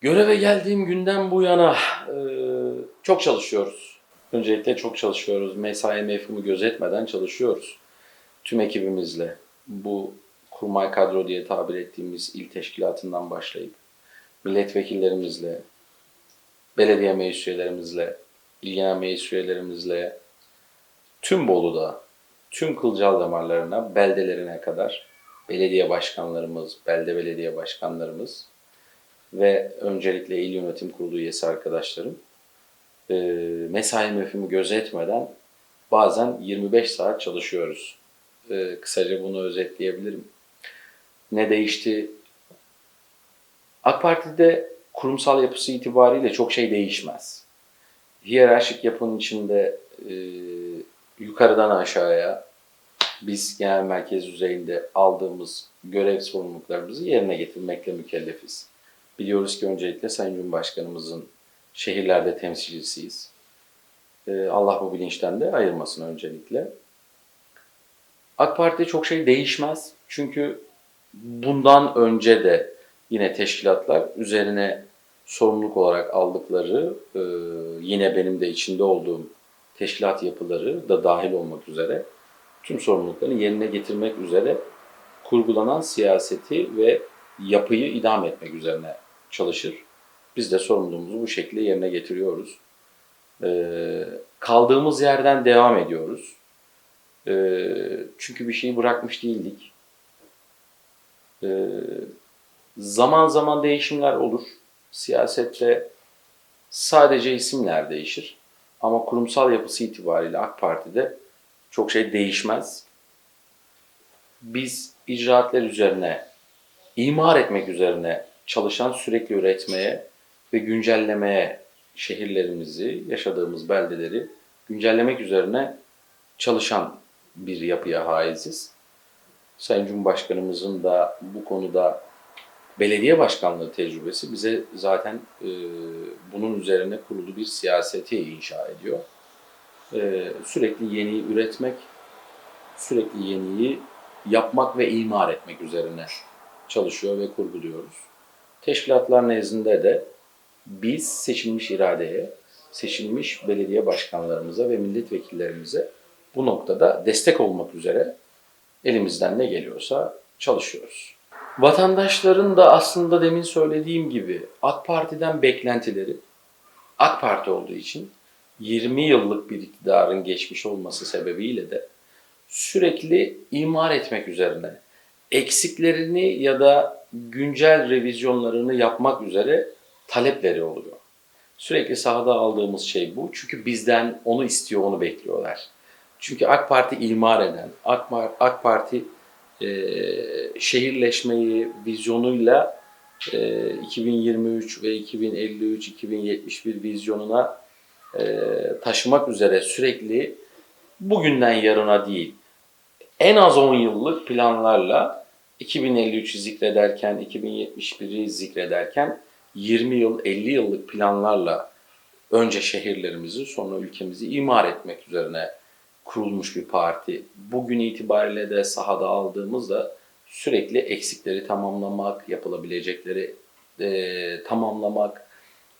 Göreve geldiğim günden bu yana e, çok çalışıyoruz. Öncelikle çok çalışıyoruz. Mesai mefhumu gözetmeden çalışıyoruz. Tüm ekibimizle bu kurmay kadro diye tabir ettiğimiz il teşkilatından başlayıp milletvekillerimizle, belediye meclis üyelerimizle, il genel meclis üyelerimizle, tüm Bolu'da, tüm kılcal damarlarına, beldelerine kadar belediye başkanlarımız, belde belediye başkanlarımız ve öncelikle il yönetim kurulu üyesi arkadaşlarım e, mesai mefhumu gözetmeden bazen 25 saat çalışıyoruz. E, kısaca bunu özetleyebilirim. Ne değişti? AK Parti'de kurumsal yapısı itibariyle çok şey değişmez. Hiyerarşik yapının içinde e, yukarıdan aşağıya biz genel merkez düzeyinde aldığımız görev sorumluluklarımızı yerine getirmekle mükellefiz. Biliyoruz ki öncelikle Sayın Cumhurbaşkanımızın şehirlerde temsilcisiyiz. Ee, Allah bu bilinçten de ayırmasın öncelikle. AK Parti'de çok şey değişmez. Çünkü bundan önce de yine teşkilatlar üzerine sorumluluk olarak aldıkları, e, yine benim de içinde olduğum teşkilat yapıları da dahil olmak üzere tüm sorumluluklarını yerine getirmek üzere kurgulanan siyaseti ve yapıyı idam etmek üzerine çalışır. Biz de sorumluluğumuzu bu şekilde yerine getiriyoruz. Ee, kaldığımız yerden devam ediyoruz. Ee, çünkü bir şeyi bırakmış değildik. Ee, zaman zaman değişimler olur. Siyasette sadece isimler değişir. Ama kurumsal yapısı itibariyle AK Parti'de çok şey değişmez. Biz icraatler üzerine, imar etmek üzerine çalışan, sürekli üretmeye ve güncellemeye şehirlerimizi, yaşadığımız beldeleri güncellemek üzerine çalışan bir yapıya haiziz. Sayın Cumhurbaşkanımızın da bu konuda belediye başkanlığı tecrübesi bize zaten e, bunun üzerine kurulu bir siyaseti inşa ediyor. E, sürekli yeni üretmek, sürekli yeniyi yapmak ve imar etmek üzerine çalışıyor ve kurguluyoruz. Teşkilatlar nezdinde de biz seçilmiş iradeye, seçilmiş belediye başkanlarımıza ve milletvekillerimize bu noktada destek olmak üzere elimizden ne geliyorsa çalışıyoruz. Vatandaşların da aslında demin söylediğim gibi AK Parti'den beklentileri AK Parti olduğu için 20 yıllık bir iktidarın geçmiş olması sebebiyle de sürekli imar etmek üzerine eksiklerini ya da güncel revizyonlarını yapmak üzere talepleri oluyor. Sürekli sahada aldığımız şey bu. Çünkü bizden onu istiyor, onu bekliyorlar. Çünkü AK Parti imar eden, AK, AK Parti e, şehirleşmeyi vizyonuyla e, 2023 ve 2053, 2071 vizyonuna e, taşımak üzere sürekli bugünden yarına değil, en az 10 yıllık planlarla 2053'ü zikrederken, 2071'i zikrederken 20 yıl, 50 yıllık planlarla önce şehirlerimizi sonra ülkemizi imar etmek üzerine kurulmuş bir parti. Bugün itibariyle de sahada aldığımızda sürekli eksikleri tamamlamak, yapılabilecekleri e, tamamlamak,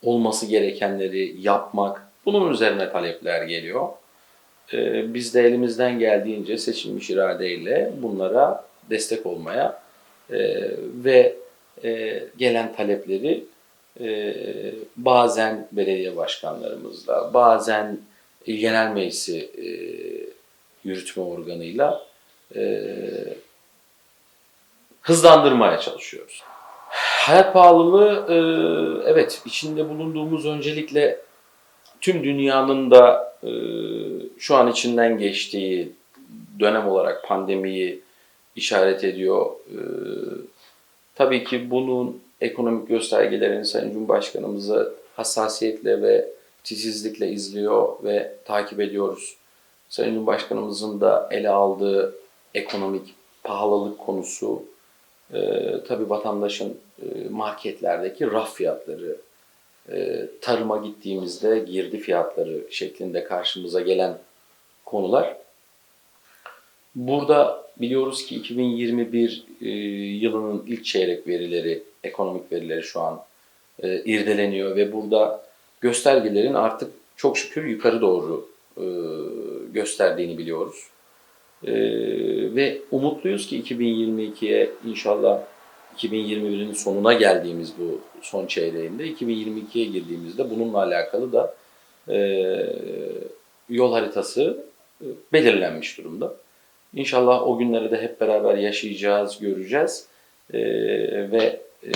olması gerekenleri yapmak, bunun üzerine talepler geliyor. E, biz de elimizden geldiğince seçilmiş iradeyle bunlara destek olmaya e, ve e, gelen talepleri e, bazen belediye başkanlarımızla, bazen genel meclisi e, yürütme organıyla e, hızlandırmaya çalışıyoruz. Hayat pahalılığı e, evet içinde bulunduğumuz öncelikle tüm dünyanın da e, şu an içinden geçtiği dönem olarak pandemiyi işaret ediyor. E, tabii ki bunun ekonomik göstergelerini Sayın Cumhurbaşkanımıza hassasiyetle ve titizlikle izliyor ve takip ediyoruz. Sayın Cumhurbaşkanımızın da ele aldığı ekonomik pahalılık konusu e, tabii vatandaşın e, marketlerdeki raf fiyatları, e, tarıma gittiğimizde girdi fiyatları şeklinde karşımıza gelen konular. Burada biliyoruz ki 2021 e, yılının ilk çeyrek verileri, ekonomik verileri şu an e, irdeleniyor ve burada göstergelerin artık çok şükür yukarı doğru e, gösterdiğini biliyoruz. Ve umutluyuz ki 2022'ye inşallah 2021'in sonuna geldiğimiz bu son çeyreğinde 2022'ye girdiğimizde bununla alakalı da yol haritası belirlenmiş durumda. İnşallah o günleri de hep beraber yaşayacağız, göreceğiz E, ve e,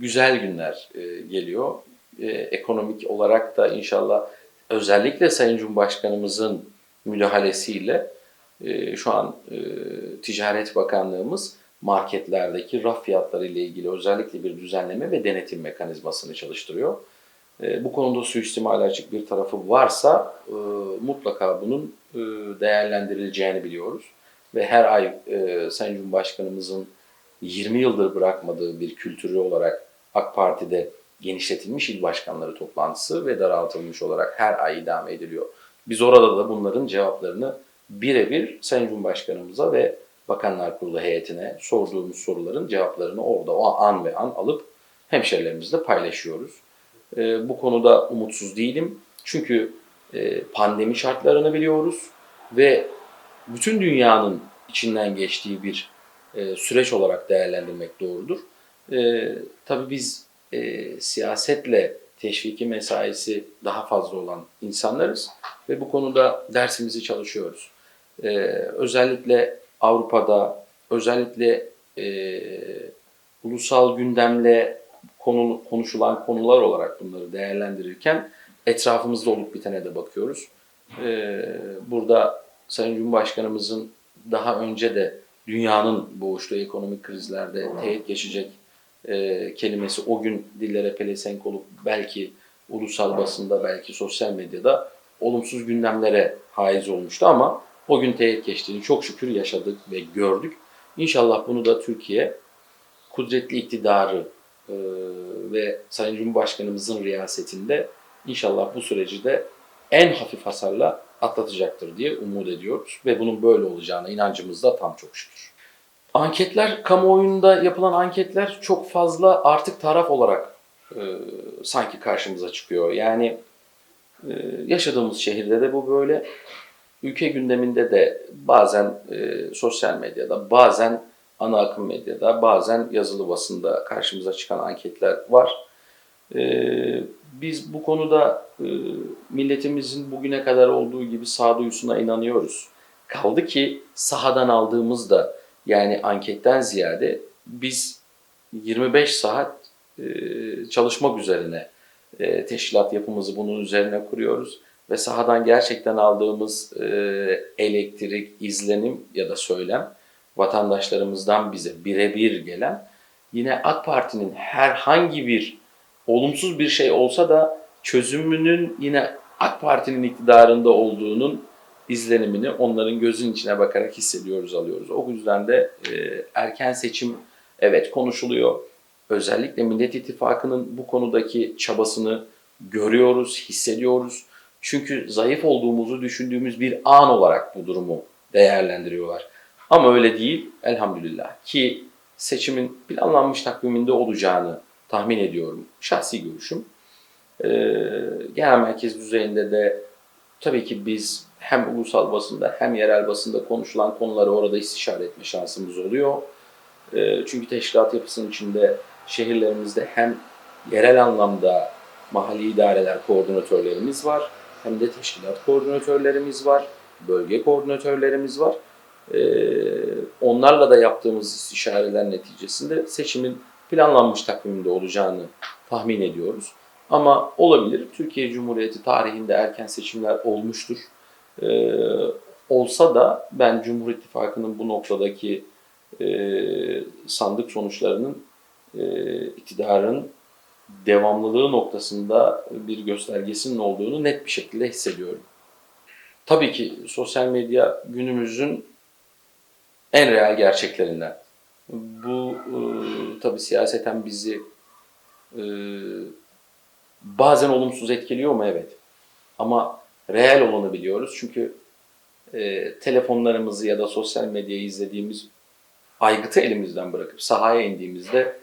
güzel günler e, geliyor. E, ekonomik olarak da inşallah özellikle Sayın Cumhurbaşkanımızın müdahalesiyle e, şu an e, Ticaret Bakanlığımız marketlerdeki raf fiyatları ile ilgili özellikle bir düzenleme ve denetim mekanizmasını çalıştırıyor. E, bu konuda suistimale açık bir tarafı varsa e, mutlaka bunun e, değerlendirileceğini biliyoruz. Ve her ay e, Sayın Cumhurbaşkanımızın 20 yıldır bırakmadığı bir kültürü olarak AK Parti'de genişletilmiş il başkanları toplantısı ve daraltılmış olarak her ay idame ediliyor. Biz orada da bunların cevaplarını birebir Sayın Cumhurbaşkanımıza ve Bakanlar Kurulu heyetine sorduğumuz soruların cevaplarını orada o an ve an alıp hemşerilerimizle paylaşıyoruz. E, bu konuda umutsuz değilim. Çünkü e, pandemi şartlarını biliyoruz ve bütün dünyanın içinden geçtiği bir e, süreç olarak değerlendirmek doğrudur. E, tabii biz e, siyasetle teşviki mesaisi daha fazla olan insanlarız ve bu konuda dersimizi çalışıyoruz. E, özellikle Avrupa'da, özellikle e, ulusal gündemle konu, konuşulan konular olarak bunları değerlendirirken etrafımızda olup bitene de bakıyoruz. E, burada Sayın Cumhurbaşkanımızın daha önce de dünyanın boğuştuğu ekonomik krizlerde teyit geçecek e, kelimesi o gün dillere pelesenk olup belki ulusal basında belki sosyal medyada olumsuz gündemlere haiz olmuştu ama o gün teyit geçtiğini çok şükür yaşadık ve gördük. İnşallah bunu da Türkiye kudretli iktidarı e, ve Sayın Cumhurbaşkanımızın riyasetinde inşallah bu süreci de en hafif hasarla atlatacaktır diye umut ediyoruz ve bunun böyle olacağına inancımız da tam çok şükür. Anketler, kamuoyunda yapılan anketler çok fazla artık taraf olarak e, sanki karşımıza çıkıyor. Yani e, yaşadığımız şehirde de bu böyle. Ülke gündeminde de bazen e, sosyal medyada, bazen ana akım medyada, bazen yazılı basında karşımıza çıkan anketler var. E, biz bu konuda e, milletimizin bugüne kadar olduğu gibi sağduyusuna inanıyoruz. Kaldı ki sahadan aldığımızda yani anketten ziyade biz 25 saat e, çalışmak üzerine e, teşkilat yapımızı bunun üzerine kuruyoruz ve sahadan gerçekten aldığımız elektrik, izlenim ya da söylem vatandaşlarımızdan bize birebir gelen yine AK Parti'nin herhangi bir olumsuz bir şey olsa da çözümünün yine AK Parti'nin iktidarında olduğunun izlenimini onların gözün içine bakarak hissediyoruz, alıyoruz. O yüzden de e, erken seçim evet konuşuluyor. Özellikle Millet İttifakı'nın bu konudaki çabasını görüyoruz, hissediyoruz. Çünkü zayıf olduğumuzu düşündüğümüz bir an olarak bu durumu değerlendiriyorlar. Ama öyle değil elhamdülillah ki seçimin planlanmış takviminde olacağını tahmin ediyorum. Şahsi görüşüm. Ee, genel merkez düzeyinde de tabii ki biz hem ulusal basında hem yerel basında konuşulan konuları orada istişare etme şansımız oluyor. Ee, çünkü teşkilat yapısının içinde şehirlerimizde hem yerel anlamda mahalli idareler koordinatörlerimiz var hem de teşkilat koordinatörlerimiz var, bölge koordinatörlerimiz var. Ee, onlarla da yaptığımız istişareler neticesinde seçimin planlanmış takviminde olacağını tahmin ediyoruz. Ama olabilir. Türkiye Cumhuriyeti tarihinde erken seçimler olmuştur. Ee, olsa da ben Cumhur İttifakı'nın bu noktadaki e, sandık sonuçlarının e, iktidarın devamlılığı noktasında bir göstergesinin olduğunu net bir şekilde hissediyorum. Tabii ki sosyal medya günümüzün en real gerçeklerinden. Bu e, tabii siyaseten bizi e, bazen olumsuz etkiliyor mu? Evet. Ama reel olanı biliyoruz. Çünkü e, telefonlarımızı ya da sosyal medyayı izlediğimiz aygıtı elimizden bırakıp sahaya indiğimizde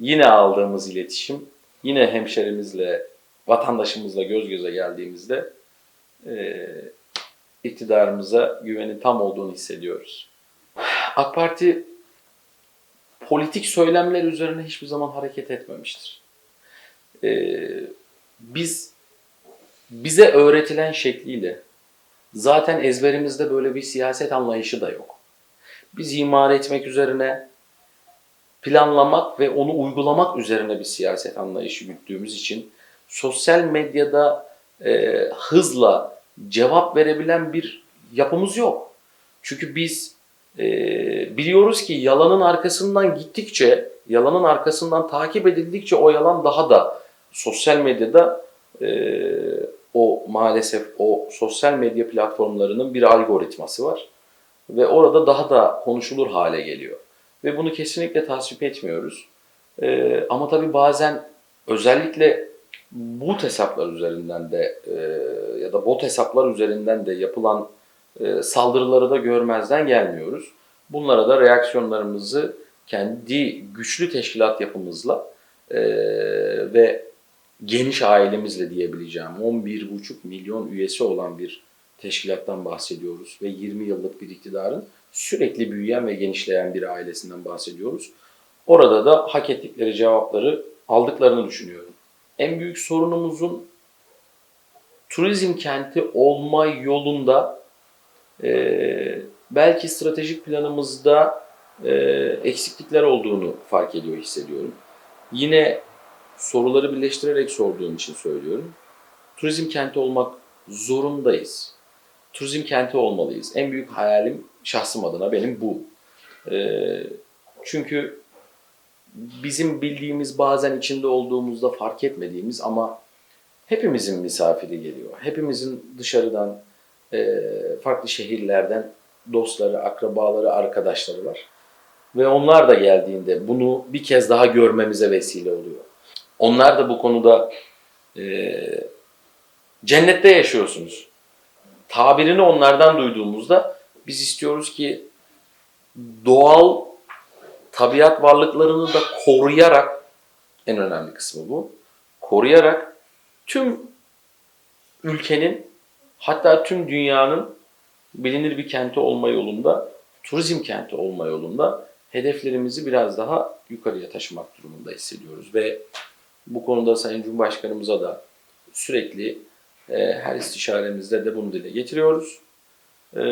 yine aldığımız iletişim yine hemşerimizle, vatandaşımızla göz göze geldiğimizde e, iktidarımıza güvenin tam olduğunu hissediyoruz. AK Parti politik söylemler üzerine hiçbir zaman hareket etmemiştir. E, biz bize öğretilen şekliyle zaten ezberimizde böyle bir siyaset anlayışı da yok. Biz imar etmek üzerine planlamak ve onu uygulamak üzerine bir siyaset anlayışı güttüğümüz için sosyal medyada e, hızla cevap verebilen bir yapımız yok. Çünkü biz e, biliyoruz ki yalanın arkasından gittikçe, yalanın arkasından takip edildikçe o yalan daha da sosyal medyada e, o maalesef o sosyal medya platformlarının bir algoritması var ve orada daha da konuşulur hale geliyor. Ve bunu kesinlikle tasvip etmiyoruz. Ee, ama tabii bazen özellikle bu hesaplar üzerinden de e, ya da bot hesaplar üzerinden de yapılan saldırıları da görmezden gelmiyoruz. Bunlara da reaksiyonlarımızı kendi güçlü teşkilat yapımızla e, ve geniş ailemizle diyebileceğim 11,5 milyon üyesi olan bir teşkilattan bahsediyoruz ve 20 yıllık bir iktidarın sürekli büyüyen ve genişleyen bir ailesinden bahsediyoruz. Orada da hak ettikleri cevapları aldıklarını düşünüyorum. En büyük sorunumuzun turizm kenti olma yolunda e, belki stratejik planımızda e, eksiklikler olduğunu fark ediyor hissediyorum. Yine soruları birleştirerek sorduğum için söylüyorum. Turizm kenti olmak zorundayız. Turizm kenti olmalıyız. En büyük hayalim şahsım adına benim bu. Ee, çünkü bizim bildiğimiz bazen içinde olduğumuzda fark etmediğimiz ama hepimizin misafiri geliyor. Hepimizin dışarıdan e, farklı şehirlerden dostları, akrabaları, arkadaşları var. Ve onlar da geldiğinde bunu bir kez daha görmemize vesile oluyor. Onlar da bu konuda e, cennette yaşıyorsunuz. Tabirini onlardan duyduğumuzda biz istiyoruz ki doğal tabiat varlıklarını da koruyarak en önemli kısmı bu. Koruyarak tüm ülkenin hatta tüm dünyanın bilinir bir kenti olma yolunda, turizm kenti olma yolunda hedeflerimizi biraz daha yukarıya taşımak durumunda hissediyoruz ve bu konuda Sayın Cumhurbaşkanımıza da sürekli e, her istişaremizde de bunu dile getiriyoruz. E,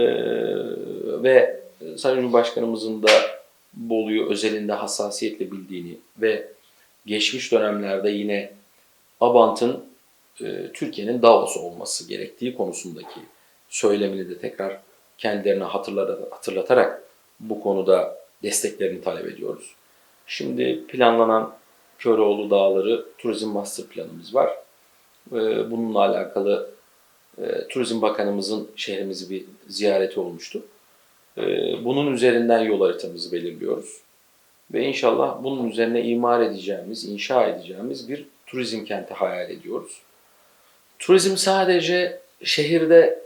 ve Sayın Cumhurbaşkanımızın da Bolu'yu özelinde hassasiyetle bildiğini ve geçmiş dönemlerde yine Abant'ın e, Türkiye'nin Davos olması gerektiği konusundaki söylemini de tekrar kendilerine hatırlatarak, bu konuda desteklerini talep ediyoruz. Şimdi planlanan Köroğlu Dağları Turizm Master Planımız var. E, bununla alakalı e, Turizm Bakanımızın şehrimizi bir ziyareti olmuştu. Bunun üzerinden yol haritamızı belirliyoruz. Ve inşallah bunun üzerine imar edeceğimiz, inşa edeceğimiz bir turizm kenti hayal ediyoruz. Turizm sadece şehirde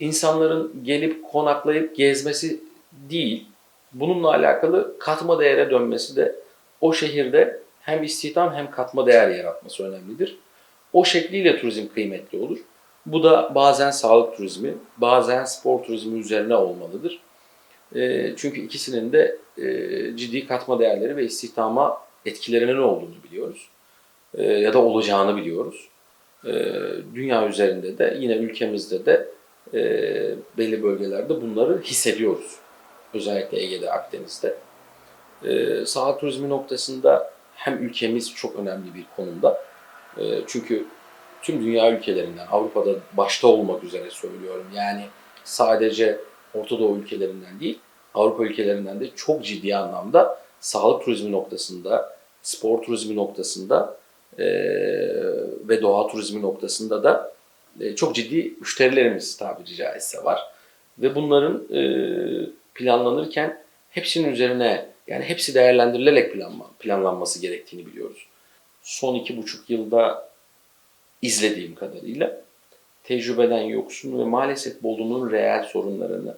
insanların gelip konaklayıp gezmesi değil, bununla alakalı katma değere dönmesi de o şehirde hem istihdam hem katma değer yaratması önemlidir. O şekliyle turizm kıymetli olur. Bu da bazen sağlık turizmi, bazen spor turizmi üzerine olmalıdır. E, çünkü ikisinin de e, ciddi katma değerleri ve istihdama etkilerinin olduğunu biliyoruz. E, ya da olacağını biliyoruz. E, dünya üzerinde de yine ülkemizde de e, belli bölgelerde bunları hissediyoruz. Özellikle Ege'de, Akdeniz'de. E, sağlık turizmi noktasında hem ülkemiz çok önemli bir konumda. E, çünkü tüm dünya ülkelerinden, Avrupa'da başta olmak üzere söylüyorum. Yani sadece Orta Doğu ülkelerinden değil, Avrupa ülkelerinden de çok ciddi anlamda sağlık turizmi noktasında, spor turizmi noktasında e, ve doğa turizmi noktasında da e, çok ciddi müşterilerimiz tabiri caizse var. Ve bunların e, planlanırken hepsinin üzerine yani hepsi değerlendirilerek planlan, planlanması gerektiğini biliyoruz. Son iki buçuk yılda izlediğim kadarıyla tecrübeden yoksun ve maalesef Bolu'nun reel sorunlarını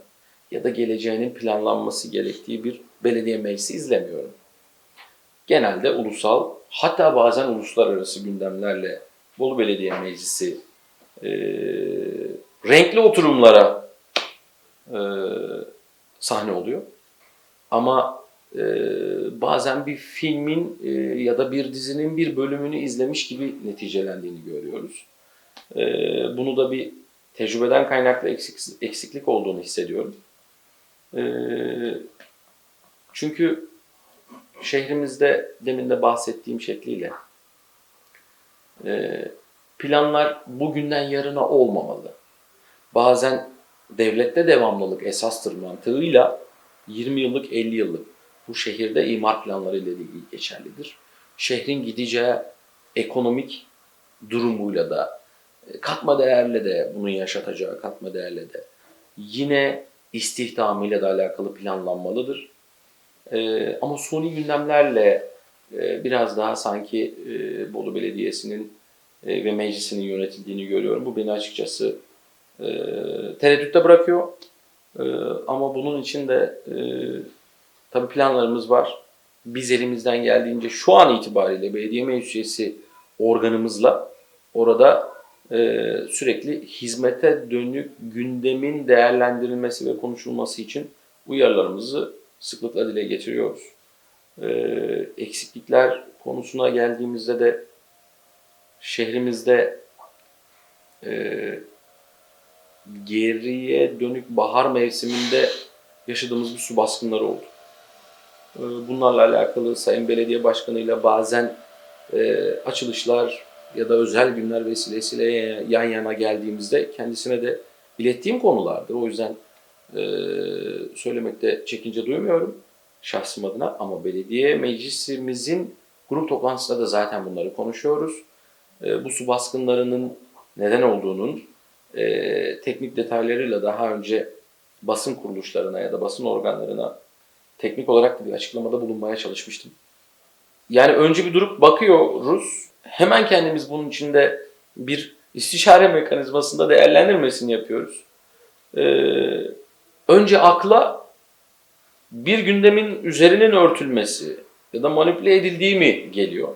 ya da geleceğinin planlanması gerektiği bir belediye meclisi izlemiyorum. Genelde ulusal Hatta bazen uluslararası gündemlerle Bolu Belediye Meclisi e, renkli oturumlara e, sahne oluyor. Ama e, bazen bir filmin e, ya da bir dizinin bir bölümünü izlemiş gibi neticelendiğini görüyoruz. E, bunu da bir tecrübeden kaynaklı eksik, eksiklik olduğunu hissediyorum. E, çünkü şehrimizde demin de bahsettiğim şekliyle e, planlar bugünden yarına olmamalı. Bazen devlette devamlılık esastır mantığıyla 20 yıllık 50 yıllık bu şehirde imar planları ile ilgili geçerlidir. Şehrin gideceği ekonomik durumuyla da e, katma değerle de bunu yaşatacağı katma değerle de yine istihdamıyla da alakalı planlanmalıdır. Ee, ama suni gündemlerle e, biraz daha sanki e, Bolu Belediyesi'nin e, ve meclisinin yönetildiğini görüyorum. Bu beni açıkçası e, tereddütte bırakıyor. E, ama bunun için de e, tabii planlarımız var. Biz elimizden geldiğince şu an itibariyle belediye meclis üyesi organımızla orada e, sürekli hizmete dönük gündemin değerlendirilmesi ve konuşulması için uyarılarımızı sıklıkla dile getiriyoruz. E, eksiklikler konusuna geldiğimizde de şehrimizde e, geriye dönük bahar mevsiminde yaşadığımız bir su baskınları oldu. E, bunlarla alakalı Sayın Belediye Başkanı'yla bazen e, açılışlar ya da özel günler vesilesiyle yan yana geldiğimizde kendisine de ilettiğim konulardır. O yüzden e, söylemekte çekince duymuyorum şahsım adına ama belediye meclisimizin grup toplantısında da zaten bunları konuşuyoruz. E, bu su baskınlarının neden olduğunun e, teknik detaylarıyla daha önce basın kuruluşlarına ya da basın organlarına teknik olarak da bir açıklamada bulunmaya çalışmıştım. Yani önce bir durup bakıyoruz. Hemen kendimiz bunun içinde bir istişare mekanizmasında değerlendirmesini yapıyoruz. Ee, önce akla bir gündemin üzerinin örtülmesi ya da manipüle edildiği mi geliyor?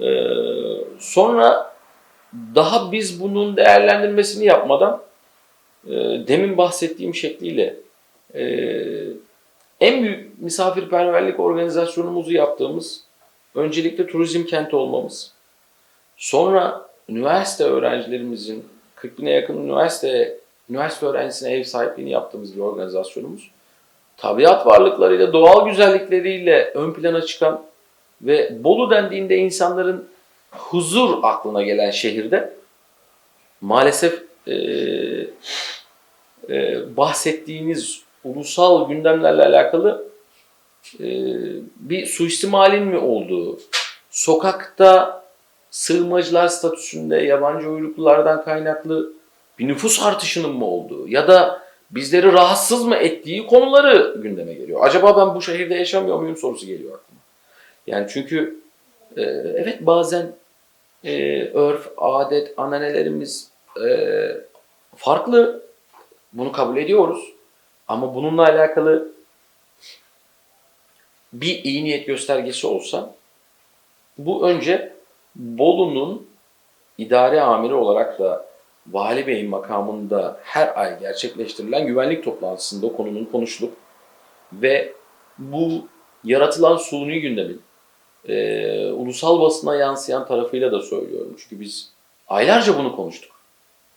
Ee, sonra daha biz bunun değerlendirmesini yapmadan e, demin bahsettiğim şekliyle e, en büyük misafirperverlik organizasyonumuzu yaptığımız öncelikle turizm kenti olmamız. Sonra üniversite öğrencilerimizin 40 bine yakın üniversite üniversite öğrencisine ev sahipliğini yaptığımız bir organizasyonumuz. Tabiat varlıklarıyla, doğal güzellikleriyle ön plana çıkan ve Bolu dendiğinde insanların huzur aklına gelen şehirde maalesef e, e, bahsettiğiniz ulusal gündemlerle alakalı e, bir suistimalin mi olduğu, sokakta sığınmacılar statüsünde yabancı uyruklulardan kaynaklı bir nüfus artışının mı olduğu ya da bizleri rahatsız mı ettiği konuları gündeme geliyor. Acaba ben bu şehirde yaşamıyor muyum sorusu geliyor aklıma. Yani çünkü e, evet bazen e, örf, adet, ananelerimiz e, farklı. Bunu kabul ediyoruz. Ama bununla alakalı bir iyi niyet göstergesi olsa bu önce Bolu'nun idare amiri olarak da Vali Bey'in makamında her ay gerçekleştirilen güvenlik toplantısında konunun konuşulup ve bu yaratılan suni gündemin e, ulusal basına yansıyan tarafıyla da söylüyorum. Çünkü biz aylarca bunu konuştuk.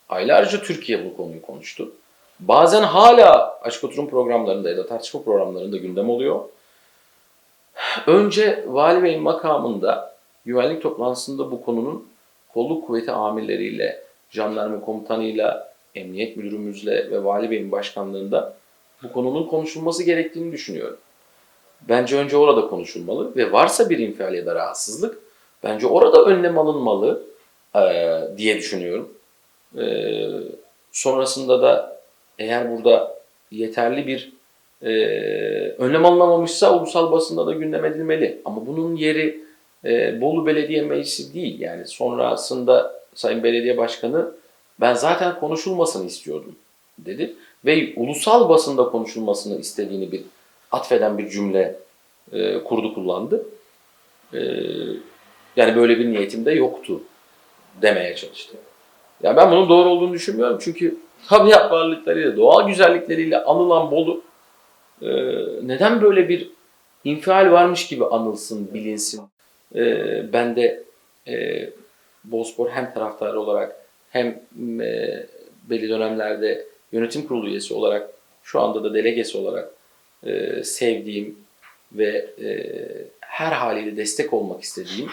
Aylarca Türkiye bu konuyu konuştu. Bazen hala açık oturum programlarında ya da tartışma programlarında gündem oluyor. Önce Vali Bey'in makamında güvenlik toplantısında bu konunun kolluk kuvveti amirleriyle, jandarma komutanıyla, emniyet müdürümüzle ve Vali Bey'in başkanlığında bu konunun konuşulması gerektiğini düşünüyorum. Bence önce orada konuşulmalı ve varsa bir infial ya da rahatsızlık bence orada önlem alınmalı e, diye düşünüyorum. E, sonrasında da eğer burada yeterli bir e, önlem alınamamışsa ulusal basında da gündem edilmeli. Ama bunun yeri e, Bolu Belediye Meclisi değil. Yani sonrasında Sayın Belediye Başkanı ben zaten konuşulmasını istiyordum dedi. Ve ulusal basında konuşulmasını istediğini bir atfeden bir cümle e, kurdu kullandı. E, Yani böyle bir niyetim de yoktu demeye çalıştım. Ya ben bunun doğru olduğunu düşünmüyorum çünkü tabiat varlıklarıyla, doğal güzellikleriyle anılan Bolu e, neden böyle bir infial varmış gibi anılsın, bilinsin. E, ben de e, Bozspor hem taraftarı olarak hem e, belli dönemlerde yönetim kurulu üyesi olarak şu anda da delegesi olarak e, sevdiğim ve e, her haliyle destek olmak istediğim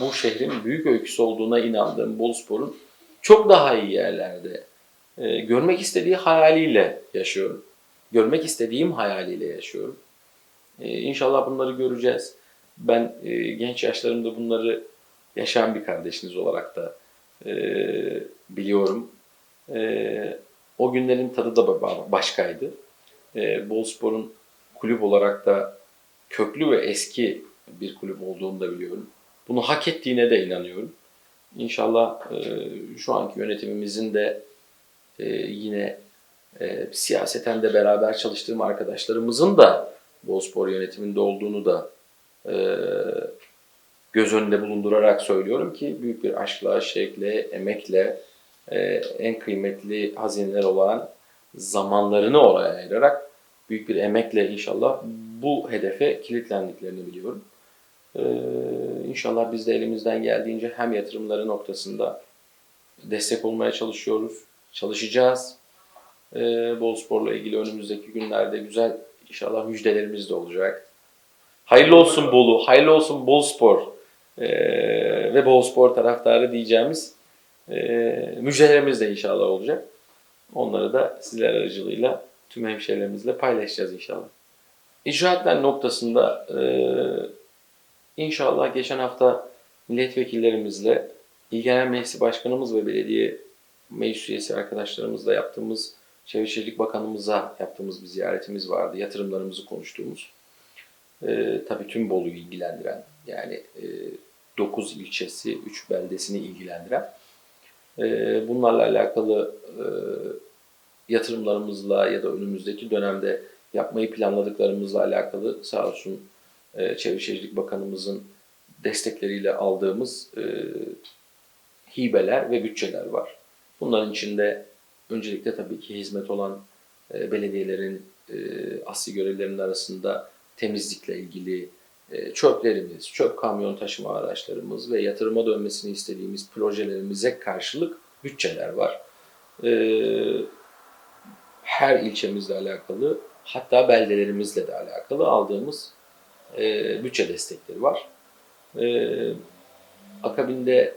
bu şehrin büyük öyküsü olduğuna inandığım Boluspor'un çok daha iyi yerlerde e, görmek istediği hayaliyle yaşıyorum. Görmek istediğim hayaliyle yaşıyorum. E, inşallah bunları göreceğiz. Ben e, genç yaşlarımda bunları yaşayan bir kardeşiniz olarak da e, biliyorum. E, o günlerin tadı da ba- başkaydı. E, Boluspor'un kulüp olarak da köklü ve eski bir kulüp olduğunu da biliyorum. Bunu hak ettiğine de inanıyorum. İnşallah e, şu anki yönetimimizin de e, yine e, siyaseten de beraber çalıştığım arkadaşlarımızın da Boluspor yönetiminde olduğunu da e, göz önünde bulundurarak söylüyorum ki büyük bir aşkla, şevkle, emekle e, en kıymetli hazineler olan zamanlarını oraya ayırarak büyük bir emekle inşallah bu hedefe kilitlendiklerini biliyorum. Ee, inşallah biz de elimizden geldiğince hem yatırımları noktasında destek olmaya çalışıyoruz, çalışacağız. Ee, Bol Spor'la ilgili önümüzdeki günlerde güzel inşallah müjdelerimiz de olacak. Hayırlı olsun Bolu, hayırlı olsun Bol Spor ee, ve Bol Spor taraftarı diyeceğimiz ee, müjdelerimiz de inşallah olacak. Onları da sizler aracılığıyla tüm hemşehrilerimizle paylaşacağız inşallah. İcraatler noktasında e, inşallah geçen hafta milletvekillerimizle, İlgilenen Meclisi Başkanımız ve belediye meclis üyesi arkadaşlarımızla yaptığımız, Çevre Şehircilik Bakanımıza yaptığımız bir ziyaretimiz vardı. Yatırımlarımızı konuştuğumuz. E, tabii tüm Bolu'yu ilgilendiren, yani e, 9 ilçesi, 3 beldesini ilgilendiren. E, bunlarla alakalı e, yatırımlarımızla ya da önümüzdeki dönemde yapmayı planladıklarımızla alakalı sağ olsun e, Çevre Şehircilik Bakanımızın destekleriyle aldığımız e, hibeler ve bütçeler var. Bunların içinde öncelikle tabii ki hizmet olan e, belediyelerin e, asli görevlerinin arasında temizlikle ilgili e, çöplerimiz, çöp kamyon taşıma araçlarımız ve yatırıma dönmesini istediğimiz projelerimize karşılık bütçeler var. E, her ilçemizle alakalı hatta beldelerimizle de alakalı aldığımız e, bütçe destekleri var. Akabinde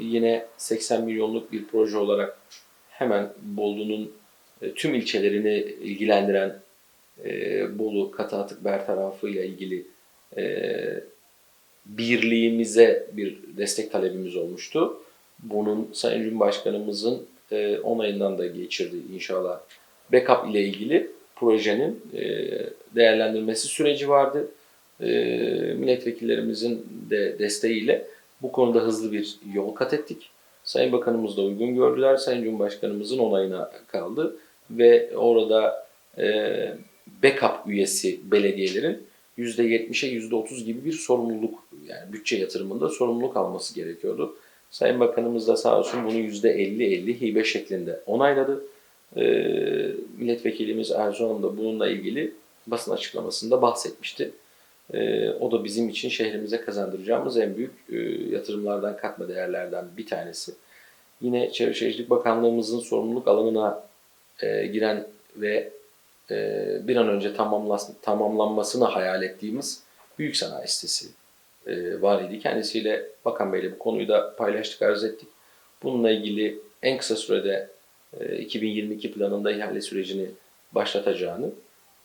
yine 80 milyonluk bir proje olarak hemen Bolu'nun tüm ilçelerini ilgilendiren e, Bolu katı atık bertarafı ile ilgili e, birliğimize bir destek talebimiz olmuştu. Bunun Sayın Cumhurbaşkanımızın e, onayından da geçirdi inşallah. Backup ile ilgili projenin e, değerlendirmesi süreci vardı. E, milletvekillerimizin de desteğiyle bu konuda hızlı bir yol kat ettik. Sayın Bakanımız da uygun gördüler. Sayın Cumhurbaşkanımızın onayına kaldı. Ve orada e, backup üyesi belediyelerin %70'e %30 gibi bir sorumluluk yani bütçe yatırımında sorumluluk alması gerekiyordu. Sayın Bakanımız da sağ olsun bunu %50-50 hibe şeklinde onayladı. E, milletvekilimiz Erzurum da bununla ilgili basın açıklamasında bahsetmişti. E, o da bizim için şehrimize kazandıracağımız en büyük e, yatırımlardan, katma değerlerden bir tanesi. Yine Çevre Şehircilik Bakanlığımızın sorumluluk alanına e, giren ve e, bir an önce tamamlanmasını hayal ettiğimiz büyük sanayi sitesi e, var idi. Kendisiyle Bakan Bey'le bu konuyu da paylaştık, arz ettik. Bununla ilgili en kısa sürede e, 2022 planında ihale sürecini başlatacağını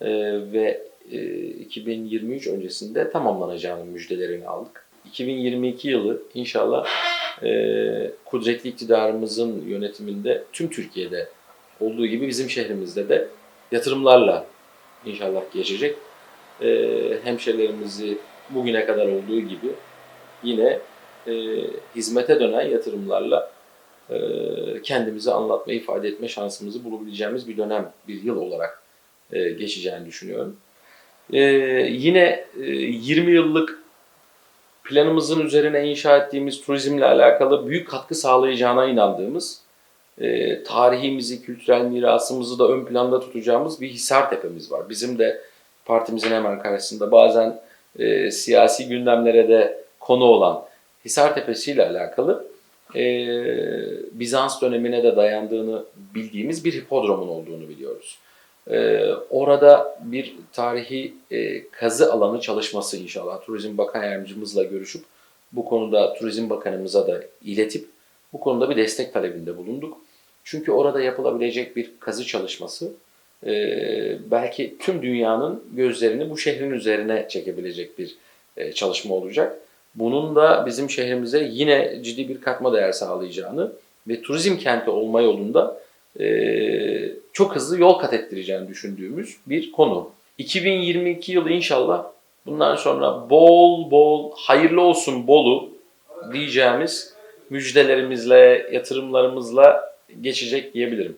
e, ve e, 2023 öncesinde tamamlanacağını müjdelerini aldık. 2022 yılı inşallah e, kudretli iktidarımızın yönetiminde tüm Türkiye'de olduğu gibi bizim şehrimizde de yatırımlarla inşallah geçecek. E, hemşerilerimizi bugüne kadar olduğu gibi yine e, hizmete dönen yatırımlarla e, kendimizi anlatma, ifade etme şansımızı bulabileceğimiz bir dönem, bir yıl olarak e, geçeceğini düşünüyorum. E, yine e, 20 yıllık planımızın üzerine inşa ettiğimiz turizmle alakalı büyük katkı sağlayacağına inandığımız, e, tarihimizi, kültürel mirasımızı da ön planda tutacağımız bir Hisar Tepemiz var. Bizim de partimizin hemen karşısında bazen e, siyasi gündemlere de konu olan Hisar Tepesi ile alakalı e, Bizans dönemine de dayandığını bildiğimiz bir hipodromun olduğunu biliyoruz. E, orada bir tarihi e, kazı alanı çalışması inşallah Turizm Bakan Yardımcımızla görüşüp bu konuda Turizm Bakanımıza da iletip bu konuda bir destek talebinde bulunduk. Çünkü orada yapılabilecek bir kazı çalışması e, belki tüm dünyanın gözlerini bu şehrin üzerine çekebilecek bir e, çalışma olacak. Bunun da bizim şehrimize yine ciddi bir katma değer sağlayacağını ve turizm kenti olma yolunda e, çok hızlı yol kat ettireceğini düşündüğümüz bir konu. 2022 yılı inşallah bundan sonra bol bol hayırlı olsun Bolu diyeceğimiz müjdelerimizle, yatırımlarımızla geçecek diyebilirim.